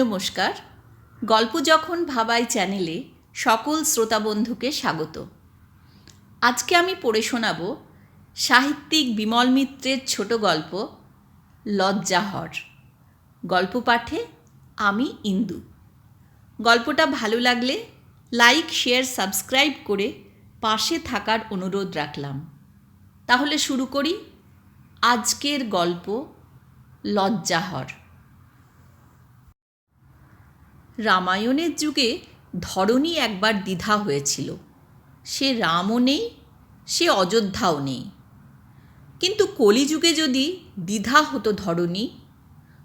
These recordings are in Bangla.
নমস্কার। গল্প যখন ভাবাই চ্যানেলে সকল শ্রোতা বন্ধুকে স্বাগত। আজকে আমি পড়ে শোনাব সাহিত্যিক বিমল মিত্রের ছোট গল্প, লজ্জাহর। গল্প পাঠে আমি ইন্দু। গল্পটা ভালো লাগলে লাইক, শেয়ার, সাবস্ক্রাইব করে পাশে থাকার অনুরোধ রাখলাম। তাহলে শুরু করি আজকের গল্প, লজ্জাহর। রামায়ণের যুগে ধরণী একবার দ্বিধা হয়েছিল। সে রামও নেই, সে অযোধ্যাও নেই। কিন্তু কলিযুগে যদি দ্বিধা হতো ধরণী,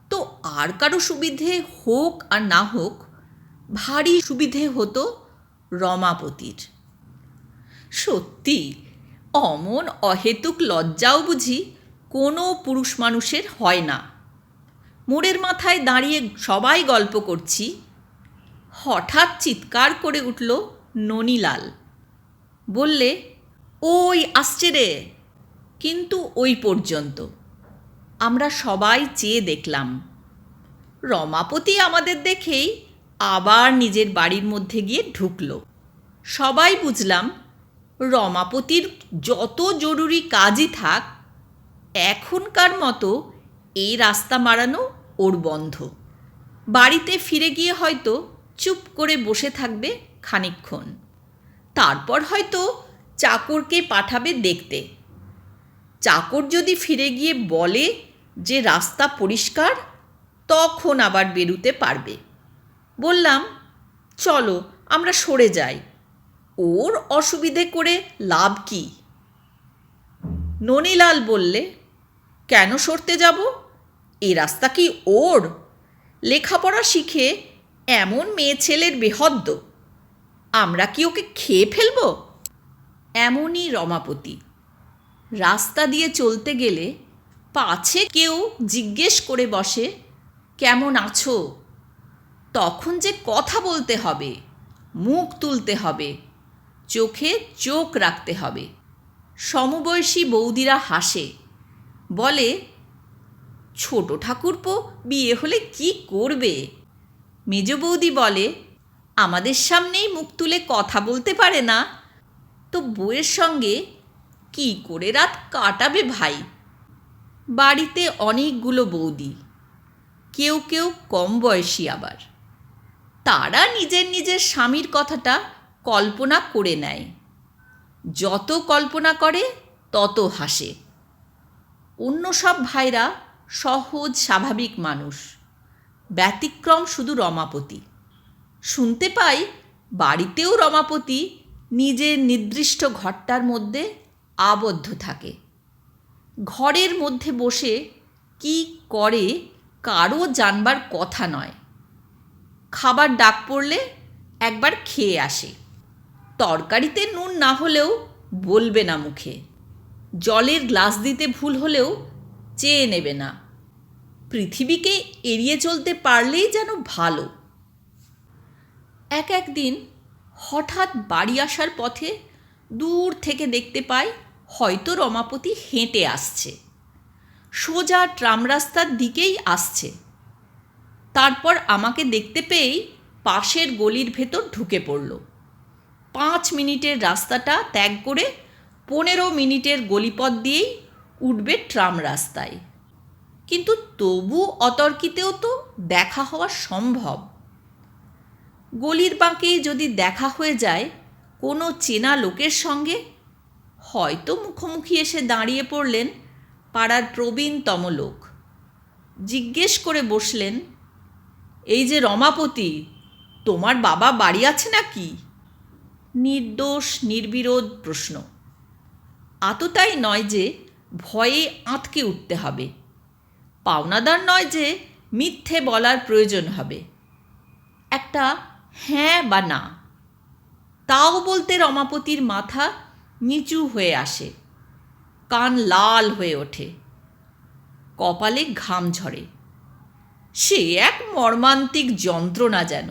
তো আর কারও সুবিধে হোক আর না হোক, ভারী সুবিধে হতো রমাপতির। সত্যি, অমন অহেতুক লজ্জাও বুঝি কোনো পুরুষ মানুষের হয় না। মোড়ের মাথায় দাঁড়িয়ে সবাই গল্প করছি হঠাৎ চিৎকার করে উঠল ননীলাল। বললে, ওই আসছে রে। কিন্তু ওই পর্যন্ত। আমরা সবাই চেয়ে দেখলাম। রমাপতি আমাদের দেখেই আবার নিজের বাড়ির মধ্যে গিয়ে ঢুকল। সবাই বুঝলাম, রমাপতির যত জরুরি কাজই থাক, এখনকার মতো এই রাস্তা মারানো ওর বন্ধ। বাড়িতে ফিরে গিয়ে হয়তো চুপ করে বসে থাকবে খানিকক্ষণ। তারপর হয়তো চাকরকে পাঠাবে দেখতে। চাকর যদি ফিরে গিয়ে বলে যে রাস্তা পরিষ্কার, তখন আবার বেরুতে পারবে। বললাম, চলো, আমরা সরে যাই। ওর অসুবিধে করে লাভ কি? ননীলাল বললে, কেন সরতে যাব? এ রাস্তা কি ওর? লেখাপড়া শিখে এমন মেয়ে ছেলের বেহদ্দ। আমরা কি ওকে খেয়ে ফেলব? এমনই রমাপতি। রাস্তা দিয়ে চলতে গেলে পাছে কেউ জিজ্ঞেস করে বসে, কেমন আছো? তখন যে কথা বলতে হবে, মুখ তুলতে হবে, চোখে চোখ রাখতে হবে। সমবয়সী বৌদিরা হাসে, বলে, ছোট ঠাকুরপো, বিয়ে হলে কি করবে? মেজ বৌদি বলে, আমাদের সামনেই মুখ তুলে কথা বলতে পারে না। তো বউয়ের সঙ্গে কি করে রাত কাটাবে ভাই? বাড়িতে অনেকগুলো বৌদি, কেউ কেউ কম বয়সী আবার। তারা নিজের নিজের স্বামীর কথাটা কল্পনা করে নেয়। যত কল্পনা করে, তত হাসে। অন্য সব ভাইরা সহজ স্বাভাবিক মানুষ। ব্যতিক্রম শুধু রমাপতি। শুনতে পাই বাড়িতেও রমাপতি নিজের নির্দিষ্ট ঘরটার মধ্যে আবদ্ধ থাকে। ঘরের মধ্যে বসে কি করে কারও জানবার কথা নয়। খাবার ডাক পড়লে একবার খেয়ে আসে। তরকারিতে নুন না হলেও বলবে না মুখে। জলের গ্লাস দিতে ভুল হলেও চেয়ে নেবে না। পৃথিবীকে এড়িয়ে চলতে পারলেই যেন ভালো। এক একদিন হঠাৎ বাড়ি আসার পথে দূর থেকে দেখতে পাই, হয়তো রমাপতি হেঁটে আসছে। সোজা ট্রাম রাস্তার দিকেই আসছে। তারপর আমাকে দেখতে পেয়েই পাশের গলির ভেতর ঢুকে পড়ল। পাঁচ মিনিটের রাস্তাটা ত্যাগ করে পনেরো মিনিটের গলিপথ দিয়েই উঠবে ট্রাম রাস্তায়। কিন্তু তবু অতর্কিতেও তো দেখা হওয়া সম্ভব। গলির বাঁকে যদি দেখা হয়ে যায়, কোনো চেনা লোকের সঙ্গে হয়তো মুখোমুখি এসে দাঁড়িয়ে পড়লেন পাড়ার প্রবীণতম লোক। জিজ্ঞেস করে বসলেন, এই যে রমাপতি, তোমার বাবা বাড়ি আছে নাকি? নির্দোষ, নির্বিরোধ প্রশ্ন। আততাই নয় যে, ভয়ে আঁতকে উঠতে হবে। পাওনাদার নয় যে মিথ্যে বলার প্রয়োজন হবে। একটা হ্যাঁ বা না। তাও বলতে রমাপতির মাথা নিচু হয়ে আসে। কান লাল হয়ে ওঠে। কপালে ঘাম ঝরে। সে এক মর্মান্তিক যন্ত্রণা যেন।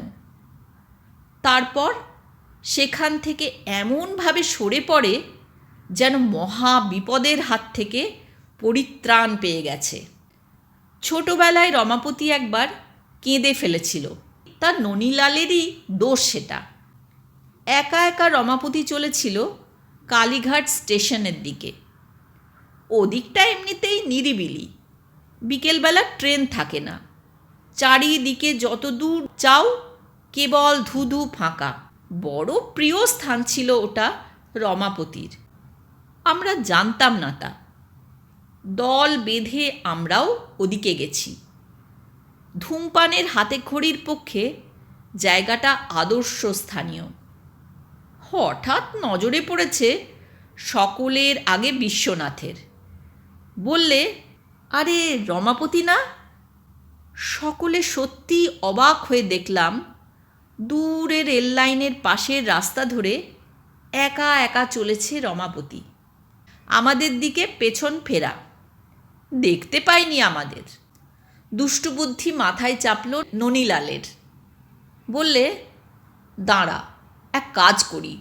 তারপর সেখান থেকে এমনভাবে সরে পড়ে যেন মহা বিপদের হাত থেকে পরিত্রাণ পেয়ে গেছে। ছোটবেলায় রমাপতি একবার কেঁদে ফেলেছিল। তার ননীলালেরই দোষ সেটা। একা একা রমাপতি চলেছিল কালীঘাট স্টেশনের দিকে। ওদিকটা এমনিতেই নিরিবিলি। বিকেলবেলা ট্রেন থাকে না। চারিদিকে যত দূর চাও কেবল ধুধু ফাঁকা। বড় প্রিয় স্থান ছিল ওটা রমাপতির। আমরা জানতাম না তা। দল বেঁধে আমরাও ওদিকে গেছি। ধূমপানের হাতে খড়ির পক্ষে জায়গাটা আদর্শ স্থানীয় হঠাৎ নজরে পড়েছে সকলের আগে বিশ্বনাথের। বললে, আরে রমাপতি না? সকলে সত্যি অবাক হয়ে দেখলাম দূরে রেল লাইনের পাশের রাস্তা ধরে একা একা চলেছে রমাপতি। আমাদের দিকে পেছন ফেরা। দেখতে পাইনি আমাদের। দুষ্টু বুদ্ধি মাথায় চাপল ননীলালের। বললে, দাঁড়া, এক কাজ করি।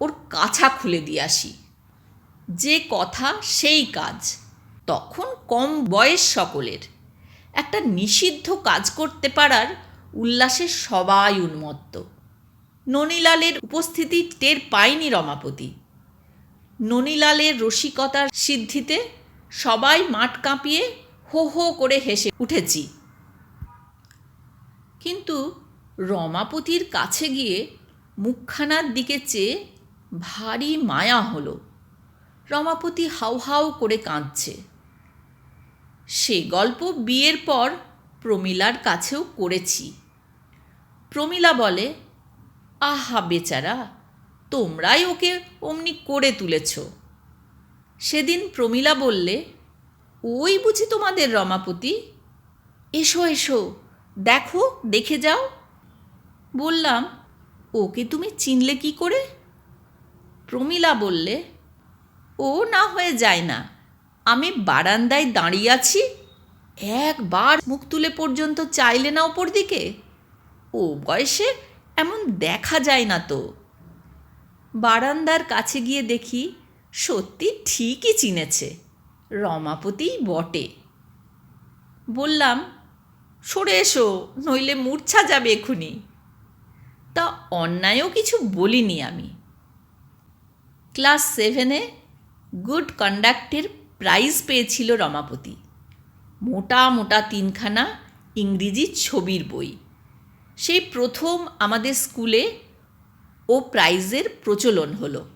ওর কাছা খুলে দিয়ে আসি। যে কথা সেই কাজ। তখন কম বয়স সকলের। একটা নিষিদ্ধ কাজ করতে পারার উল্লাসে সবাই উন্মত্ত। ননীলালের উপস্থিতি টের পায়নি রমাপতি। ননীলালের রসিকতার সিদ্ধিতে সবাই মাঠ কাঁপিয়ে হো হো করে হেসে উঠেছি। কিন্তু রমাপতির কাছে গিয়ে মুখখানার দিকে চেয়ে ভারী মায়া হলো। রমাপতি হাউ হাউ করে কাঁদছে। সে গল্প বিয়ের পর প্রমিলার কাছেও করেছি। প্রমিলা বলে, আহা বেচারা, তোমরাই ওকে অমনি করে তুলেছ। সেদিন প্রমিলা বললে, ওই বুঝি তোমাদের রমাপতি? এসো এসো, দেখো, দেখে যাও। বললাম, ওকে তুমি চিনলে কি করে? প্রমিলা বললে, ও না হয়ে যায় না, আমি বারান্দায় দাঁড়িয়ে আছি, একবার মুখ তুলে পর্যন্ত চাইলে না ওপর দিকে, ও বয়সে এমন দেখা যায় না তো। বারান্দার কাছে গিয়ে দেখি সত্যি ঠিকই চিনেছে। রমাপতিই বটে। বললাম, সরে এসো, নইলে মূর্ছা যাবে এখুনি। তা অন্যায়ও কিছু বলিনি আমি। ক্লাস সেভেনে গুড কন্ডাক্টের প্রাইজ পেয়েছিল রমাপতি। মোটা মোটা তিনখানা ইংরেজি ছবির বই। সেই প্রথম আমাদের স্কুলে ও প্রাইজের প্রচলন হলো।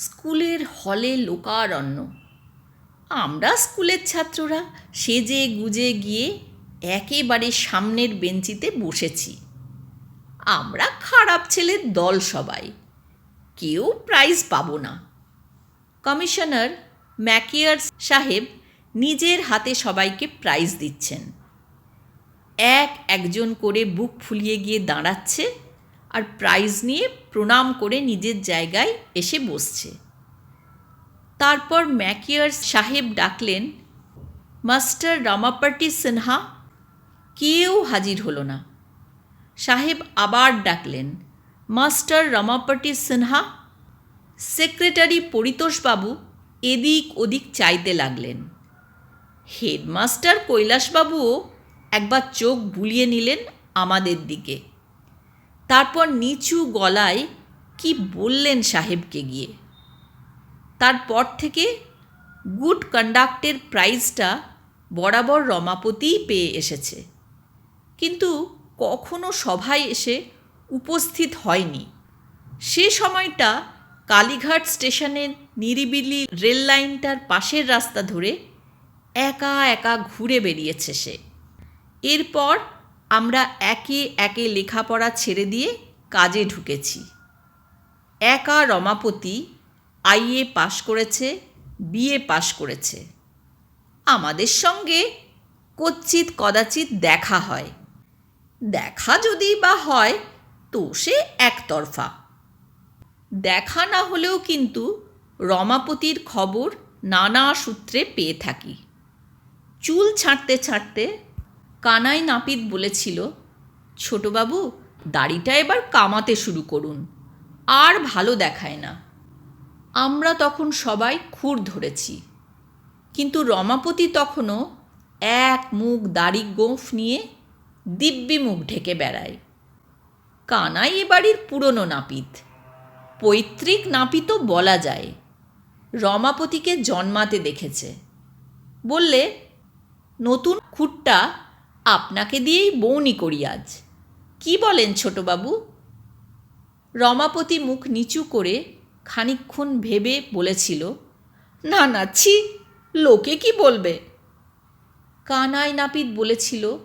স্কুলের হলে লোকারণ্য। আমরা স্কুলের ছাত্ররা সেজে গুজে গিয়ে একেবারে সামনের বেঞ্চিতে বসেছি। আমরা খারাপ ছেলের দল সবাই। কেউ প্রাইজ পাব না। কমিশনার ম্যাকিয়ার্স সাহেব নিজের হাতে সবাইকে প্রাইজ দিচ্ছেন। এক একজন করে বুক ফুলিয়ে গিয়ে দাঁড়াচ্ছে আর প্রাইজ নিয়ে প্রণাম করে নিজের জায়গায় এসে বসছে। তারপর ম্যাকিয়ার সাহেব ডাকলেন, মাস্টার রামাপাটি সিনহা, কেউ হাজির হলো না। সাহেব আবার ডাকলেন, মাস্টার রমাপতি সিনহা, সেক্রেটারি পরিতোষবাবু এদিক ওদিক চাইতে লাগলেন। হেডমাস্টার কৈলাসবাবুও একবার চোখ বুলিয়ে নিলেন আমাদের দিকে। তারপর নিচু গলায় কি বললেন সাহেবকে গিয়ে? তারপর থেকে গুড কন্ডাক্টের প্রাইজটা বরাবর রমাপতিই পেয়ে এসেছে। কিন্তু কখনো সভায় এসে উপস্থিত হয়নি। সে সময়টা কালীঘাট স্টেশনের নিরিবিলি রেল লাইনটার পাশের রাস্তা ধরে একা একা ঘুরে বেরিয়েছে সে। এরপর আমরা একে একে লেখাপড়া ছেড়ে দিয়ে কাজে ঢুকেছি। একা রমাপতি আইএ পাশ করেছে, বিএ পাশ করেছে। আমাদের সঙ্গে কচ্ছিত কদাচিৎ দেখা হয়। দেখা যদি বা হয়, তো সে একতরফা। দেখা না হলেও কিন্তু রমাপতির খবর নানা সূত্রে পেয়ে থাকি। চুল ছাঁটতে ছাঁটতে কানাই নাপিত বলেছিল, ছোটবাবু, দাড়িটা এবার কামাতে শুরু করুন, আর ভালো দেখায় না। আমরা তখন সবাই খুর ধরেছি। কিন্তু রমাপতি তখনও এক মুখ দাড়ি গোঁফ নিয়ে দিব্যি মুখ ঢেকে বেড়ায়। কানাই এ বাড়ির পুরনো নাপিত। পৈতৃক নাপিতও বলা যায়। রমাপতিকে জন্মাতে দেখেছে। বললে, নতুন খুঁটটা আপনাকে দিয়েই বৌনি করি আজ। কি বলেন ছোটবাবু? রমাপতি মুখ নিচু করে খানিকক্ষণ ভেবে বলেছিল, না না, ছি, লোকে কি বলবে? কানাই নাপিত বলেছিল,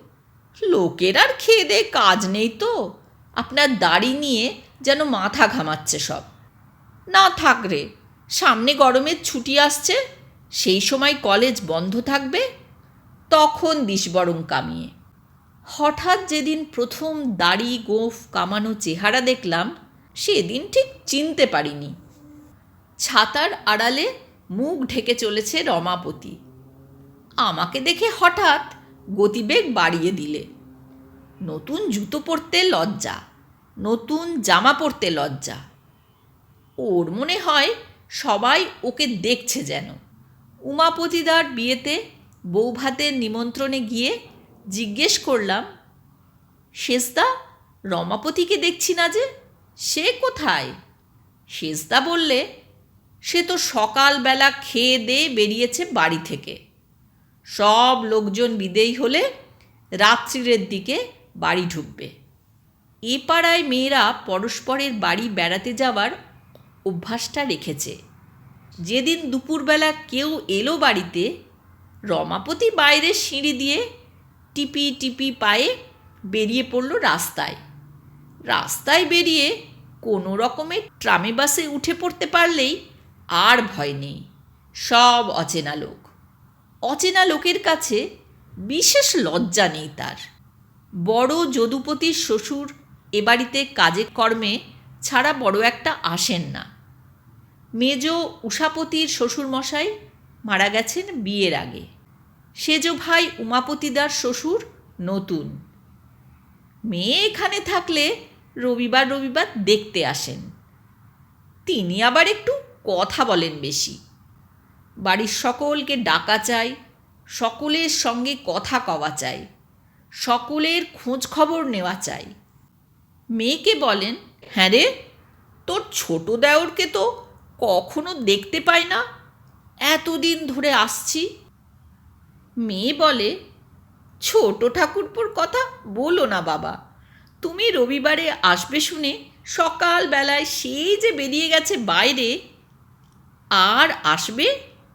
লোকের আর খেয়ে দে কাজ নেই তো, আপনার দাড়ি নিয়ে যেন মাথা ঘামাচ্ছে সব। না থাক রে, সামনে গরমের ছুটি আসছে, সেই সময় কলেজ বন্ধ থাকবে তখন দিস বরং কামিয়ে। হঠাৎ যেদিন প্রথম দাড়ি গোঁফ কামানো চেহারা দেখলাম, সেদিন ঠিক চিনতে পারিনি। ছাতার আড়ালে মুখ ঢেকে চলেছে রমাপতি। আমাকে দেখে হঠাৎ গতিবেগ বাড়িয়ে দিলে। নতুন জুতো পরতে লজ্জা, নতুন জামা পরতে লজ্জা। ওর মনে হয় সবাই ওকে দেখছে যেন। উমাপতিদার বিয়েতে বৌভাতের নিমন্ত্রণে গিয়ে জিজ্ঞেস করলাম, শেষদা, রমাপতিকে দেখছি না যে, সে কোথায়? শেষদা বললে, সে তো সকালবেলা খেয়ে দিয়ে বেরিয়েছে বাড়ি থেকে। সব লোকজন বিদেয়ী হলে রাত্রিরের দিকে বাড়ি ঢুকবে। এ পাড়ায় মেয়েরা পরস্পরের বাড়ি বেড়াতে যাওয়ার অভ্যাসটা রেখেছে। যেদিন দুপুরবেলা কেউ এলো বাড়িতে রমাপতি বাইরে সিঁড়ি দিয়ে টিপি টিপি পায়ে বেরিয়ে পড়ল রাস্তায়। রাস্তায় বেরিয়ে কোনো রকমের ট্রামে বাসে উঠে পড়তে পারলেই আর ভয় নেই। সব অচেনা লোক। অচেনা লোকের কাছে বিশেষ লজ্জা নেই তার। বড় যদুপতির শ্বশুর এ বাড়িতে কাজে কর্মে ছাড়া বড় একটা আসেন না। মেজ উষাপতির শ্বশুরমশাই মারা গেছেন বিয়ের আগে। সেজ ভাই উমাপতিদার শ্বশুর নতুন। মেয়ে এখানে থাকলে রবিবার রবিবার দেখতে আসেন। তিনি আবার একটু কথা বলেন বেশি। বাড়ির সকলকে ডাকা চাই, সকলের সঙ্গে কথা কওয়া চাই, সকলের খোঁজ খবর নেওয়া চাই। মেয়েকে বলেন হ্যাঁ রে, তোর ছোট দেওরকে তো কখনো দেখতে পাই না। এতদিন ধরে আসছি মেয়ে বলে, ছোট ঠাকুরপুর কথা বলো না বাবা। তুমি রবিবারে আসবে শুনে সকালবেলায় সেই যে বেরিয়ে গেছে বাইরে, আর আসবে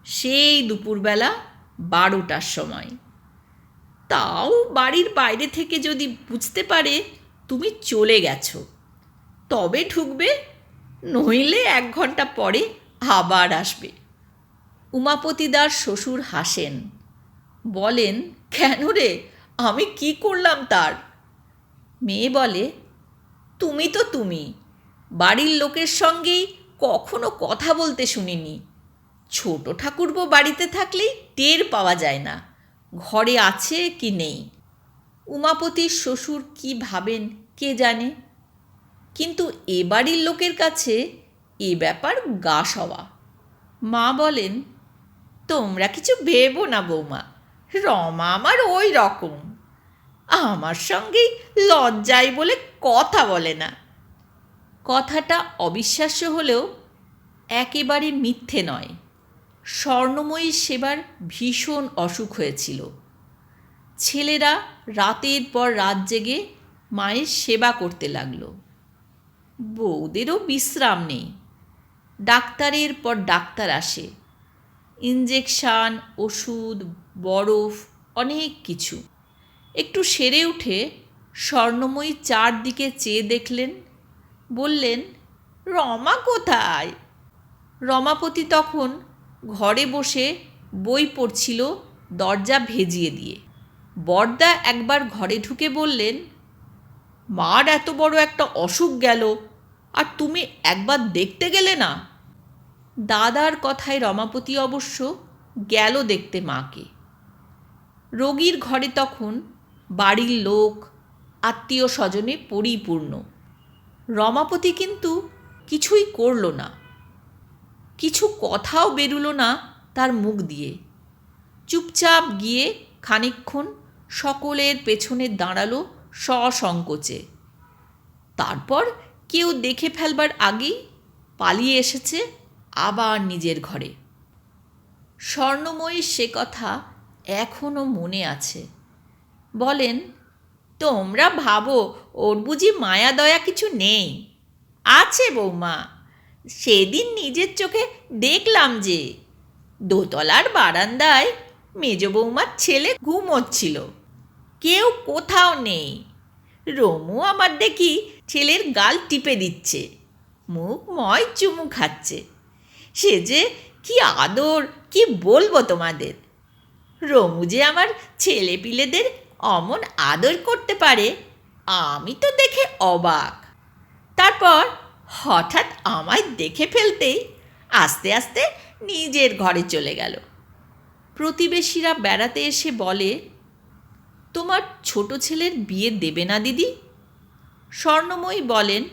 সেই দুপুরবেলা বারোটার সময়। তাও বাড়ির বাইরে থেকে যদি বুঝতে পারে তুমি চলে গেছো, তবে ঢুকবে, নইলে এক ঘণ্টা পরে আবার আসবে। উমাপতিদার শ্বশুর হাসেন। বলেন, কেন রে? আমি কি করলাম তার? মেয়ে বলে, তুমি তো তুমি। বাড়ির লোকের সঙ্গেই কখনো কথা বলতে শুনিনি। ছোট ঠাকুরবো বাড়িতে থাকলেই টের পাওয়া যায় না। ঘরে আছে কি নেই? উমাপতির শ্বশুর কি ভাবেন কে জানে? কিন্তু এ বাড়ির লোকের কাছে এ ব্যাপার গা সওয়া। মা বলেন, তোমরা কিছু ভেবো না বৌমা। রমা আমার ওই রকম আমার সঙ্গেই লজ্জায় বলে কথা বলে না। কথাটা অবিশ্বাস্য হলেও একেবারে মিথ্যে নয়। স্বর্ণময়ী সেবার ভীষণ অসুখ হয়েছিল। ছেলেরা রাতের পর রাত জেগে মায়ের সেবা করতে লাগল। বউদেরও বিশ্রাম নেই। ডাক্তারের পর ডাক্তার আসে। ইঞ্জেকশান ওষুধ বরফ, অনেক কিছু। একটু সেরে উঠে স্বর্ণময়ী চারদিকে চেয়ে দেখলেন, বললেন, রমা কোথায়? রমাপতি তখন ঘরে বসে বই পড়ছিল দরজা ভেজিয়ে দিয়ে। বরদা একবার ঘরে ঢুকে বললেন, মার এত বড় একটা অসুখ গেল, আর তুমি একবার দেখতে গেলে না? দাদার কথায় রমাপতি অবশ্য গেল দেখতে মাকে। রোগীর ঘরে তখন বাড়ির লোক আত্মীয় স্বজনে পরিপূর্ণ। রমাপতি কিন্তু কিছুই করল না। কিছু কথাও বেরুলো না তার মুখ দিয়ে। চুপচাপ গিয়ে খানিকক্ষণ সকলের পেছনে দাঁড়াল সসংকোচে তারপর কেউ দেখে ফেলবার আগেই পালিয়ে এসেছে আবার নিজের ঘরে। স্বর্ণময়ীর সে কথা এখনও মনে আছে। বলেন, তোমরা ভাবো, ওর বুঝি মায়া দয়া কিছু নেই। আছে বৌমা, সেদিন নিজের চোখে দেখলাম যে দোতলার বারান্দায় মেজ বৌমার ছেলে ঘুমোচ্ছিল। কেউ কোথাও নেই। রমু আমার দেখি ছেলের গাল টিপে দিচ্ছে, মুখ ময় চুমু খাচ্ছে। সে যে কি আদর, কি বলব তোমাদের? রমু যে আমার ছেলে পিলেদের অমন আদর করতে পারে, আমি তো দেখে অবাক। তারপর হঠাৎ আমায় দেখে ফেলতেই আস্তে আস্তে নিজের ঘরে চলে গেল। প্রতিবেশীরা বেড়াতে এসে বলে, তোমার ছোট ছেলের বিয়ে দেবে না, দিদি। স্বর্ণময়ী বলেন,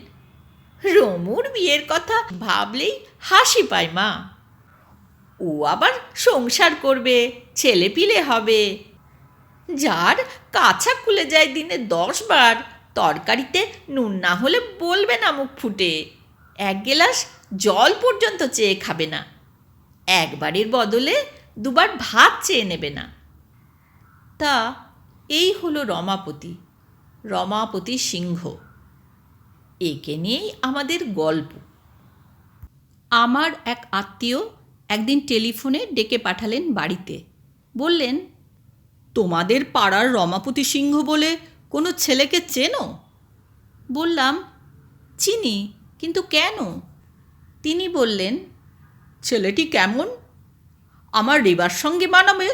রমুর বিয়ের কথা ভাবলেই হাসি পায় মা। ও আবার সংসার করবে ছেলে পিলে হবে। যার কাছা খুলে যায় দিনে দশ বার তরকারিতে নুন না হলে বলবে না মুখ ফুটে। এক গেলাস জল পর্যন্ত চেয়ে খাবে না। একবারের বদলে দুবার ভাত চেয়ে নেবে না। তা এই হলো রমাপতি রমাপতি সিংহ। একে নিয়েই আমাদের গল্প। আমার এক আত্মীয় একদিন টেলিফোনে ডেকে পাঠালেন বাড়িতে। বললেন, তোমাদের পাড়ার রমাপতি সিংহ বলে কোনো ছেলেকে চেনো? বললাম, চিনি, কিন্তু কেন? তিনি বললেন, ছেলেটি কেমন? আমার রেবার সঙ্গে মানাবে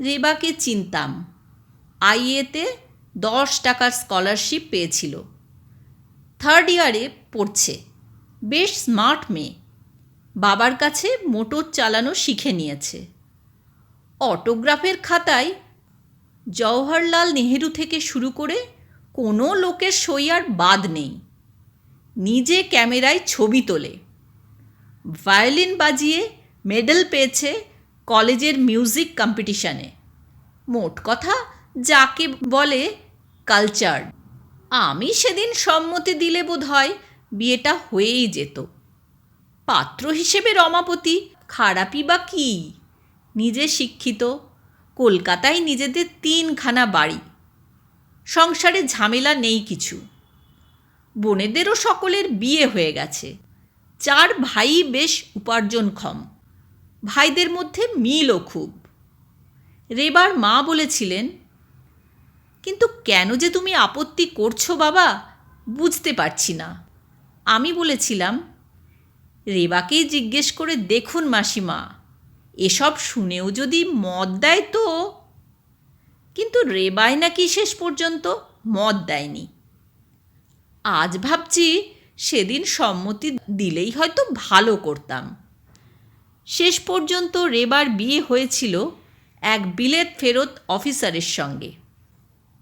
রেবাকে চিনতাম। আইএতে দশ টাকার স্কলারশিপ পেয়েছিল। থার্ড ইয়ারে পড়ছে। বেশ স্মার্ট মেয়ে। বাবার কাছে মোটর চালানো শিখে নিয়েছে। অটোগ্রাফের খাতায় জওহরলাল নেহেরু থেকে শুরু করে কোনো লোকের সই আর বাদ নেই। নিজে ক্যামেরায় ছবি তোলে। ভায়োলিন বাজিয়ে মেডেল পেয়েছে কলেজের মিউজিক কম্পিটিশানে। মোট কথা যাকে বলে কালচার। আমি সেদিন সম্মতি দিলে বোধ হয় বিয়েটা হয়েই যেত। পাত্র হিসেবে রমাপতি, খারাপই বা কী? নিজে শিক্ষিত, কলকাতায় নিজেদের তিনখানা বাড়ি। সংসারে ঝামেলা নেই কিছু। বোনেদেরও সকলের বিয়ে হয়ে গেছে। চার ভাই বেশ উপার্জনক্ষম। ভাইদের মধ্যে মিলও খুব। রেবার মা বলেছিলেন, কিন্তু কেন যে তুমি আপত্তি করছ বাবা, বুঝতে পারছি না। আমি বলেছিলাম রেবাকেই জিজ্ঞেস করে, দেখুন মাসিমা, এসব শুনেও যদি মদ দেয় তো? কিন্তু রেবাই নাকি শেষ পর্যন্ত মদ দেয়নি। আজ ভাবছি সেদিন সম্মতি দিলেই হয়তো ভালো করতাম। শেষ পর্যন্ত রেবার বিয়ে হয়েছিল এক বিলেত ফেরত অফিসারের সঙ্গে।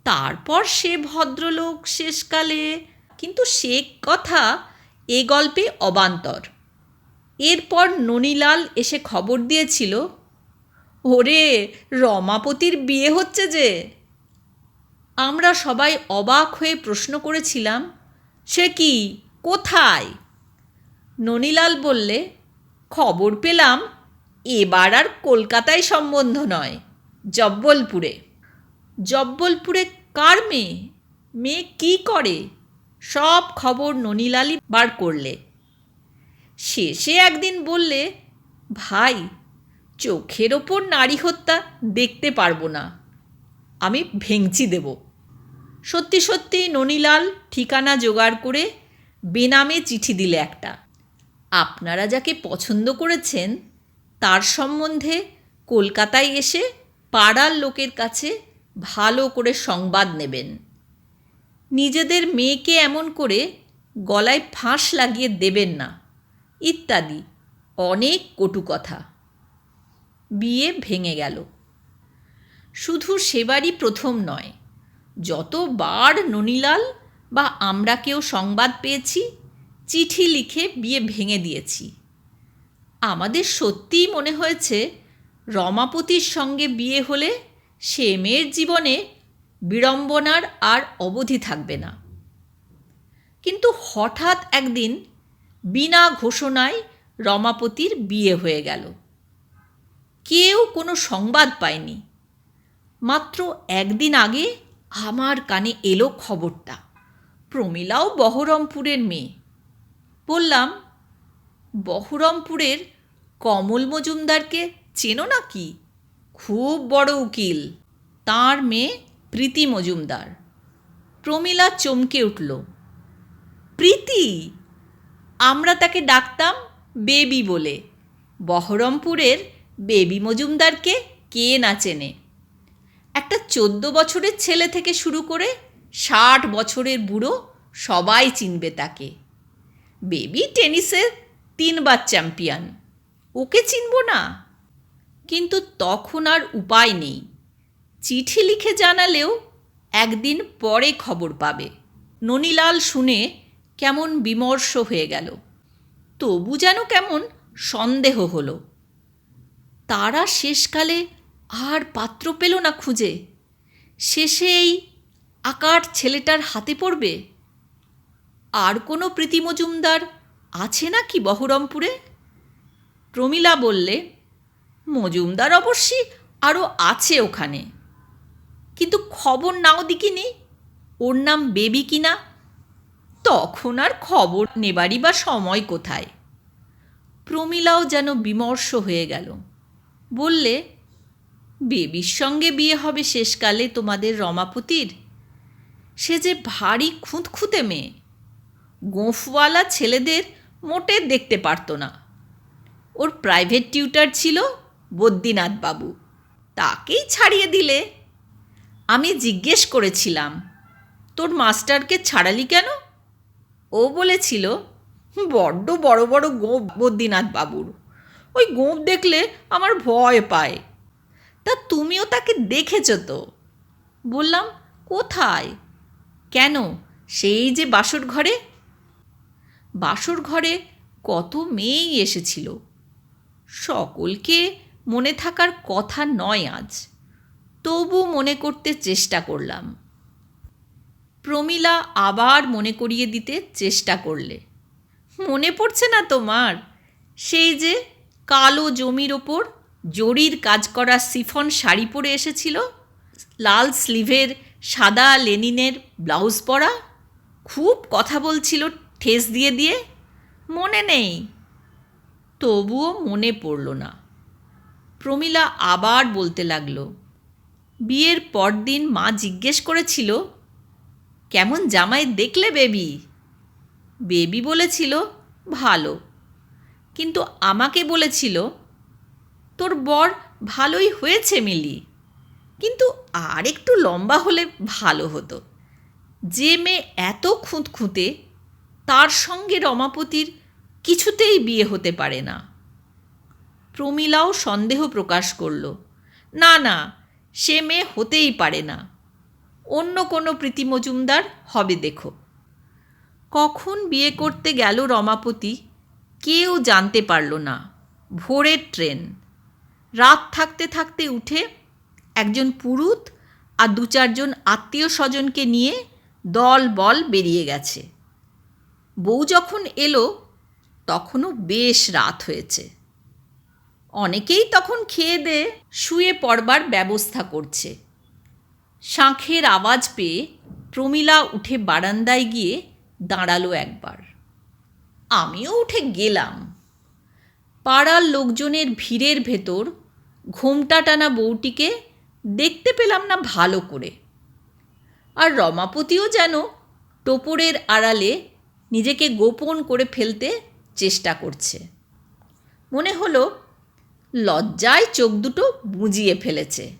তারপর সে ভদ্রলোক শেষকালে, কিন্তু সে কথা এ গল্পে অবান্তর। এরপর ননীলাল এসে খবর দিয়েছিল, ওরে, রমাপতির বিয়ে হচ্ছে যে। আমরা সবাই অবাক হয়ে প্রশ্ন করেছিলাম, সে কি, কোথায়? ননীলাল বললে, খবর পেলাম, এবার আর কলকাতায় সম্বন্ধ নয়, জব্বলপুরে। জব্বলপুরে কার মেয়ে? মেয়ে কী করে? সব খবর ননীলালই বার করলে। শেষে একদিন বললে, ভাই, চোখের ওপর নারী হত্যা দেখতে পারব না। আমি ভেঙচি দেব। সত্যি সত্যি ননীলাল ঠিকানা জোগাড় করে বেনামে চিঠি দিলে একটা। আপনারা যাকে পছন্দ করেছেন, তার সম্বন্ধে কলকাতায় এসে পাড়ার লোকের কাছে ভালো করে সংবাদ নেবেন। নিজেদের মেয়েকে এমন করে গলায় ফাঁস লাগিয়ে দেবেন না। ইত্যাদি। অনেক কটু কথা। বিয়ে ভেঙে গেল। শুধু সেবারই প্রথম নয়, যতবার ননীলাল বা আমরা কেউ সংবাদ পেয়েছি, চিঠি লিখে বিয়ে ভেঙে দিয়েছি। আমাদের সত্যিই মনে হয়েছে, রমাপতির সঙ্গে বিয়ে হলে সে মেয়ের জীবনে বিড়ম্বনার আর অবধি থাকবে না। কিন্তু হঠাৎ একদিন বিনা ঘোষণায় রমাপতির বিয়ে হয়ে গেল। কেউ কোনো সংবাদ পায়নি। মাত্র একদিন আগে আমার কানে এলো খবরটা। প্রমীলাও বহরমপুরের মেয়ে। বললাম, বহরমপুরের কমল মজুমদারকে চেনো নাকি? খুব বড় উকিল। তার মেয়ে প্রীতি মজুমদার। প্রমীলা চমকে উঠল, প্রীতি? আমরা তাকে ডাকতাম বেবি বলে। বহরমপুরের বেবি মজুমদারকে কে না চেনে। একটা চোদ্দ বছরের ছেলে থেকে শুরু করে ষাট বছরের বুড়ো সবাই চিনবে তাকে। বেবি টেনিসের তিনবার চ্যাম্পিয়ন। ওকে চিনব না। কিন্তু তখন আর উপায় নেই। চিঠি লিখে জানালেও একদিন পরে খবর পাবে। ননীলাল শুনে কেমন বিমর্ষ হয়ে গেল। তবু যেন কেমন সন্দেহ হলো। তারা শেষকালে আর পাত্র পেল না খুঁজে। শেষে এই আকার ছেলেটার হাতে পড়বে? আর কোনো প্রীতি মজুমদার আছে না কি বহরমপুরে? প্রমীলা বললে, মজুমদার অবশ্যই আরও আছে ওখানে। কিন্তু খবর নাও দিকিনি ওর নাম বেবি কিনা? তখন আর খবর নেবারই বা সময় কোথায়? প্রমীলাও যেন বিমর্ষ হয়ে গেল। বললে, বেবির সঙ্গে বিয়ে হবে শেষকালে তোমাদের রমাপতির? সে যে ভারী খুঁতখুঁতে মেয়ে। গোঁফওয়ালা ছেলেদের মোটে দেখতে পারতো না। ওর প্রাইভেট টিউটার ছিল বদ্রীনাথ বাবু তাকেই ছাড়িয়ে দিলে। আমি জিজ্ঞেস করেছিলাম, তোর মাস্টারকে ছাড়ালি কেন? ও বলেছিল বড্ড বড় বড় গোঁপ বদ্রীনাথ বাবুর। ওই গোঁপ দেখলে আমার ভয় পায়। তা তুমিও তাকে দেখেছ তো? বললাম, কোথায়? কেন? সেই যে বাসর ঘরে? বাসর ঘরে কত মেয়েই এসেছিল। সকলকে মনে থাকার কথা নয় আজ। তবু মনে করতে চেষ্টা করলাম। প্রমীলা আবার মনে করিয়ে দিতে চেষ্টা করলে। মনে পড়ছে না তোমার? সেই যে কালো জমির ওপর জরির কাজ করা সিফন শাড়ি পরে এসেছিল? লাল স্লিভের সাদা লেনিনের ব্লাউজ পরা? খুব কথা বলছিল ঠেস দিয়ে দিয়ে? মনে নেই। তবুও মনে পড়ল না। প্রমীলা আবার বলতে লাগল, বিয়ের পরদিন মা জিজ্ঞেস করেছিল কেমন জামাই দেখলে বেবি? বেবি বলেছিল, ভালো। কিন্তু আমাকে বলেছিল, তোর বর ভালোই হয়েছে মিলি। কিন্তু আর একটু লম্বা হলে ভালো হতো। যে মেয়ে এত খুঁতখুঁতে, তার সঙ্গে রমাপতির কিছুতেই বিয়ে হতে পারে না। প্রমীলাও সন্দেহ প্রকাশ করল, না না, সে মেয়ে হতেই পারে না। অন্য কোনো প্রীতি মজুমদার হবে দেখো। কখন বিয়ে করতে গেল রমাপতি, কেউ জানতে পারল না। ভোরের ট্রেন। রাত থাকতে থাকতে উঠে একজন পুরুত আর দু চারজন আত্মীয় স্বজনকে নিয়ে দল বল বেরিয়ে গেছে। বউ যখন এলো, তখনও বেশ রাত হয়েছে। অনেকেই তখন খেয়ে দে শুয়ে পড়বার ব্যবস্থা করছে। শাঁখের আওয়াজ পেয়ে প্রমীলা উঠে বারান্দায় গিয়ে দাঁড়াল একবার। আমিও উঠে গেলাম। পাড়ার লোকজনের ভিড়ের ভেতর ঘোমটা টানা বউটিকে দেখতে পেলাম না ভালো করে। আর রমাপতিও যেন টোপরের আড়ালে নিজেকে গোপন করে ফেলতে চেষ্টা করছে। মনে হলো লজ্জায় চোখ দুটো বুজিয়ে ফেলেছে।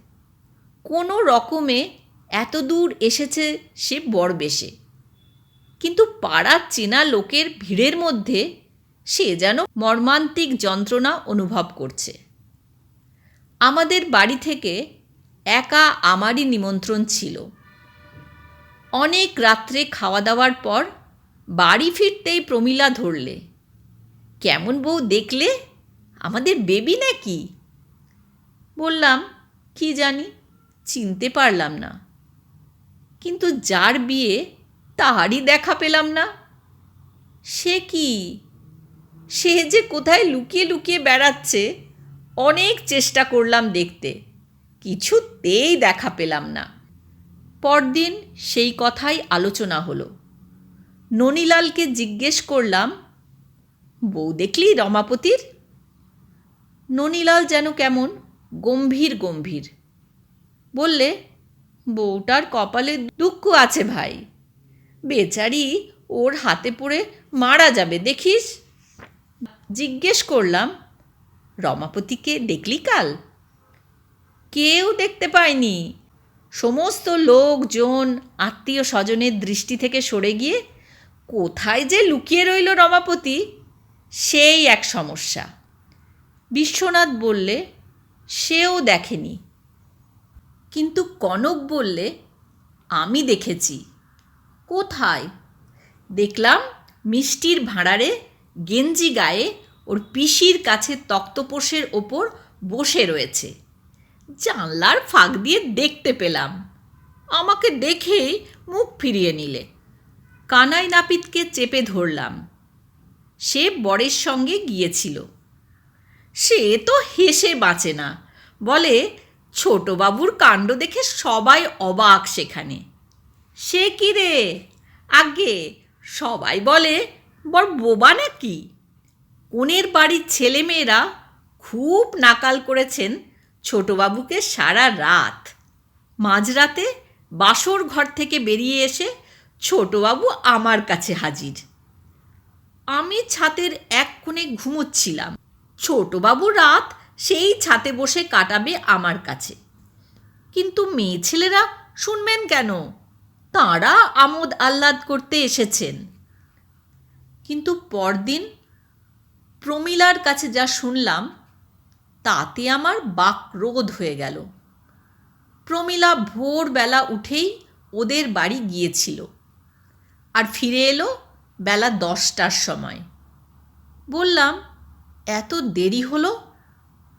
কোনো রকমে এত দূর এসেছে সে বড়বেশে কিন্তু পাড়ার চেনা লোকের ভিড়ের মধ্যে সে যেন মর্মান্তিক যন্ত্রণা অনুভব করছে। আমাদের বাড়ি থেকে একা আমারই নিমন্ত্রণ ছিল। অনেক রাত্রে খাওয়া দাওয়ার পর বাড়ি ফিরতেই প্রমীলা ধরলে। কেমন বউ দেখলে? আমাদের বেবি নাকি? বললাম, কি জানি? চিনতে পারলাম না। কিন্তু যার বিয়ে তাহারই দেখা পেলাম না। সে কি? সে যে কোথায় লুকিয়ে লুকিয়ে বেড়াচ্ছে, অনেক চেষ্টা করলাম দেখতে, কিছুতেই দেখা পেলাম না। পরদিন সেই কথাই আলোচনা হলো। ননীলালকে জিজ্ঞেস করলাম, বউ দেখলি রমাপতির? ননীলাল যেন কেমন গম্ভীর গম্ভীর। বললে, বউটার কপালে দুঃখ আছে ভাই। বেচারি ওর হাতে পড়ে মারা যাবে, দেখিস? জিজ্ঞেস করলাম, রমাপতিকে দেখলি কাল? কেউ দেখতে পায়নি সমস্ত লোকজন আত্মীয় স্বজনের দৃষ্টি থেকে সরে গিয়ে, কোথায় যে লুকিয়ে রইল রমাপতি? সেই এক সমস্যা। বিশ্বনাথ বললে, সেও দেখেনি। কিন্তু কনক বললে, আমি দেখেছি। কোথায়? দেখলাম মিষ্টির ভাঁড়ারে গেঞ্জি গায়ে ওর পিসির কাছে তক্তপোষের ওপর বসে রয়েছে। জানলার ফাঁক দিয়ে দেখতে পেলাম। আমাকে দেখেই মুখ ফিরিয়ে নিলে। কানাই নাপিতকে চেপে ধরলাম। সে বরের সঙ্গে গিয়েছিল। সে তো হেসে বাঁচে না। বলে ছোটবাবুর কাণ্ড দেখে সবাই অবাক সেখানে। সে কি রে? আগে সবাই বলে বড় বোবা নাকি? কোনের বাড়ির ছেলেমেয়েরা খুব নাকাল করেছেন ছোটবাবুকে সারা রাত। মাঝরাতে বাসর ঘর থেকে বেরিয়ে এসে ছোটবাবু আমার কাছে হাজির। আমি ছাতের এক কোণে ঘুমোচ্ছিলাম। ছোটবাবু রাত সেই ছাতে বসে কাটাবে আমার কাছে। কিন্তু মেয়ে ছেলেরা শুনবেন কেন? তাঁরা আমোদ আহ্লাদ করতে এসেছেন। কিন্তু পরদিন প্রমিলার কাছে যা শুনলাম, তাতে আমার বাক রোধ হয়ে গেল। প্রমিলা ভোরবেলা উঠেই ওদের বাড়ি গিয়েছিল আর ফিরে এলো বেলা দশটার সময়। বললাম, এত দেরি হলো?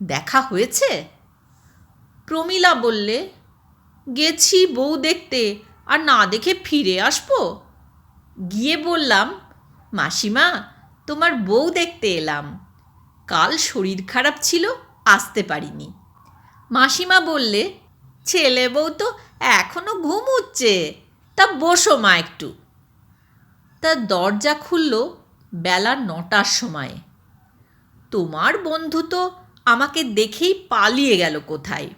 দেখা হয়েছে? প্রমিলা বললে, গেছি বউ দেখতে, আর না দেখে ফিরে আসব? গিয়ে বললাম, মাসিমা, তোমার বউ দেখতে এলাম। কাল শরীর খারাপ ছিল, আসতে পারিনি। মাসিমা বললে, ছেলে বউ তো এখনও ঘুমুচ্ছে তা বসো মা একটু। তা দরজা খুলল বেলা নটার সময়। তোমার বন্ধু তো আমাকে দেখেই পালিয়ে গেল কোথায়।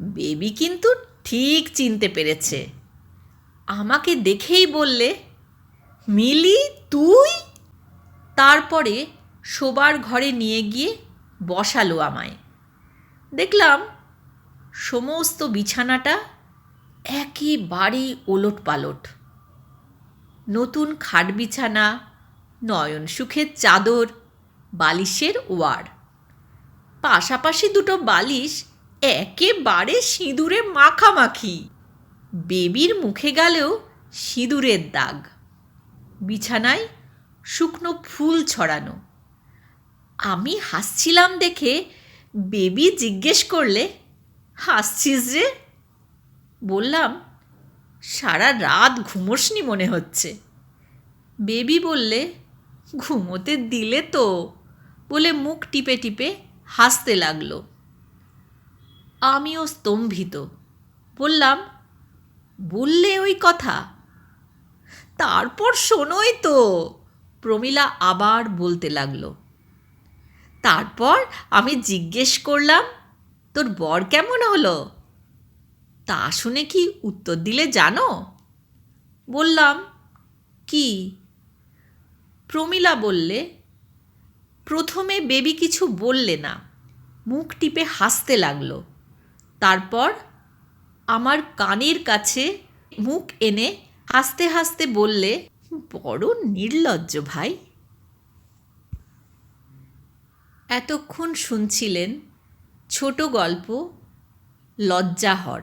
বেবি কিন্তু ঠিক চিনতে পেরেছে। আমাকে দেখেই বললে, মিলি, তুই? তারপরে শোবার ঘরে নিয়ে গিয়ে বসালো আমায়। দেখলাম সমস্ত বিছানাটা একেবারেই ওলট পালট নতুন খাট বিছানা নয়ন সুখের চাদর, বালিশের ওয়ার। পাশাপাশি দুটো বালিশ একেবারে সিঁদুরে মাখামাখি। বেবির মুখে গেলেও সিঁদুরের দাগ। বিছানায় শুকনো ফুল ছড়ানো। আমি হাসছিলাম দেখে বেবি জিজ্ঞেস করলে, হাসছিস রে? বললাম, সারা রাত ঘুমোসনি মনে হচ্ছে। বেবি বললে, ঘুমোতে দিলে তো। বলে মুখ টিপে টিপে হাসতে লাগল। আমিও স্তম্ভিত। বললাম, বললে ওই কথা? তারপর শোনোই তো। প্রমিলা আবার বলতে লাগল, তারপর আমি জিজ্ঞেস করলাম, তোর বর কেমন হলো? তা শুনে কি উত্তর দিলে জানো? বললাম, কি? প্রমিলা বললে প্রথমে বেবি কিছু বললে না। মুখ টিপে হাসতে লাগল। তারপর আমার কানের কাছে মুখ এনে হাসতে হাসতে বললে, বড় নির্লজ্জ ভাই। এতক্ষণ শুনছিলেন ছোট গল্প লজ্জাহর।